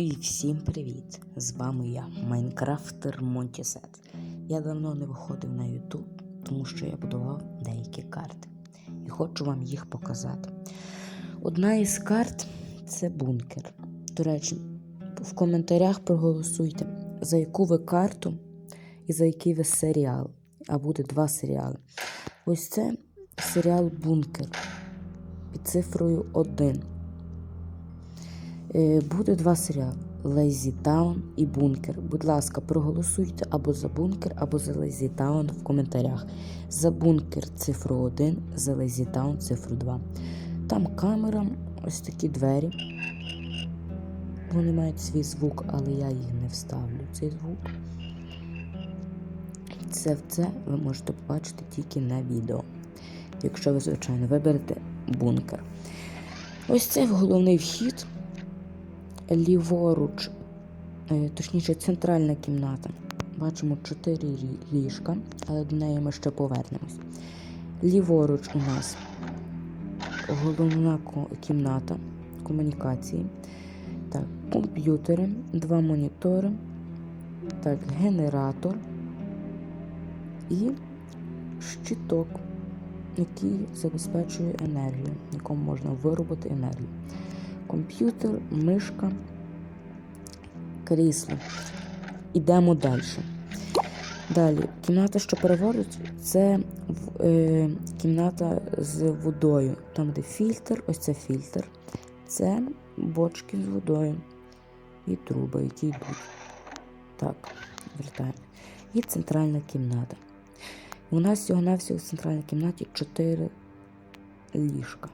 І всім привіт! З вами я, Майнкрафтер Монтісет. Я давно не виходив на YouTube, тому що я будував деякі карти. І хочу вам їх показати. Одна із карт це бункер. До речі, в коментарях проголосуйте, за яку ви карту і за який ви серіал. А буде два серіали. Ось це серіал Бункер під цифрою 1. Е, Буде два серіали: Lazy Town і Бункер. Будь ласка, проголосуйте або за бункер, або за Lazy Town в коментарях. За бункер цифру 1, за Lazy Town цифру 2. Там камера, ось такі двері. Вони мають свій звук, але я їх не вставлю. Цей звук. Це це ви можете побачити тільки на відео. Якщо ви, звичайно, виберете бункер. Ось це головний вхід ліворуч, е, точніше, центральна кімната. Бачимо 4 ліжка, але до неї ми ще повернемось. Ліворуч у нас головна кімната комунікації. Так, комп'ютери, два монітори, так, генератор і щиток, який забезпечує енергію, якому можна виробити енергію комп'ютер, мишка, крісло. Ідемо далі. Далі, кімната, що переворить, це е, кімната з водою. Там, де фільтр, ось це фільтр. Це бочки з водою і труби, які йдуть. Так, вертаємо. І центральна кімната. У нас всього-навсього в центральній кімнаті 4 ліжка.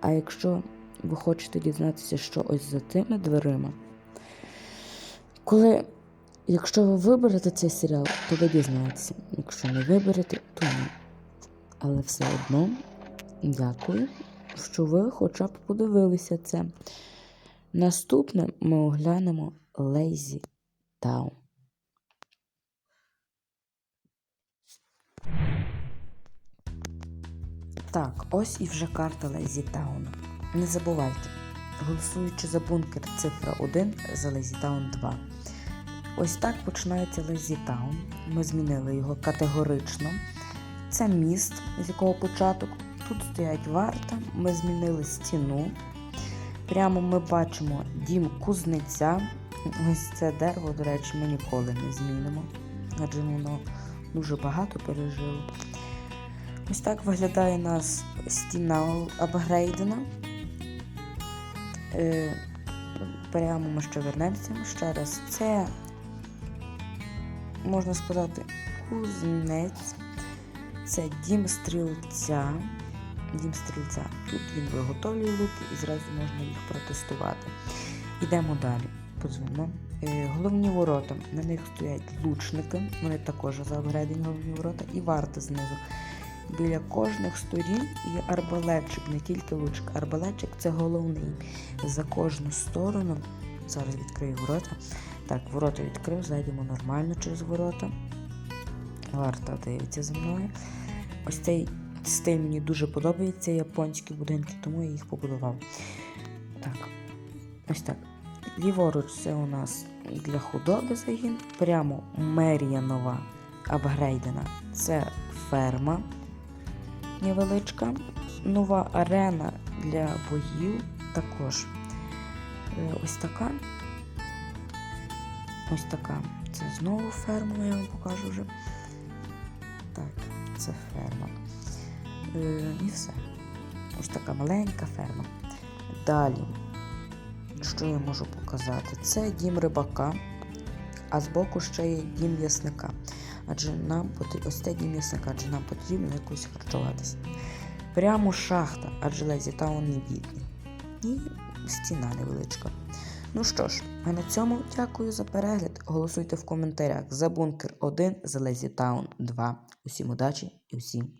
А якщо ви хочете дізнатися, що ось за тими дверима. Коли, якщо ви виберете цей серіал, то ви дізнаєтеся. Якщо не виберете, то ні. Але все одно дякую, що ви хоча б подивилися це. Наступне ми оглянемо Lazy Town. Так, ось і вже карта Lazy Town. Не забувайте, голосуючи за бункер цифра 1 за Town 2. Ось так починається Town. Ми змінили його категорично. Це міст, з якого початок. Тут стоять варта, ми змінили стіну. Прямо ми бачимо дім кузнеця. Ось це дерево, до речі, ми ніколи не змінимо, адже воно дуже багато пережило. Ось так виглядає у нас стіна апгрейдена. Е, ми ще вернемося ще раз. Це, можна сказати, кузнець. Це дім стрільця. Дім стрільця. Тут він виготовлює луки і зразу можна їх протестувати. Йдемо далі. Позвемо. Е, головні ворота. На них стоять лучники. Вони також заапгрейдені головні ворота і варта знизу. Біля кожних сторін є арбалетчик, не тільки лучик. Арбалетчик це головний. За кожну сторону. Зараз відкрию ворота. Так, ворота відкрив, зайдемо нормально через ворота. Варта дивиться за мною. Ось цей стиль мені дуже подобається, японські будинки, тому я їх побудував. Так, ось так. Ліворуч це у нас для худоби загін. Прямо мерія нова, апгрейдена. Це ферма невеличка. Нова арена для боїв також. Е, Ось така. Ось така. Це знову ферма, я вам покажу вже. Так, це ферма. Е, і все. Ось така маленька ферма. Далі, що я можу показати? Це дім рибака, а збоку ще є дім ясника. Адже нам потрібно останній це адже нам потрібно якось харчуватися. Прямо шахта, адже Лезі Таун не бідні. І стіна невеличка. Ну що ж, а на цьому дякую за перегляд. Голосуйте в коментарях за бункер 1, за Лезі Таун 2. Усім удачі і усім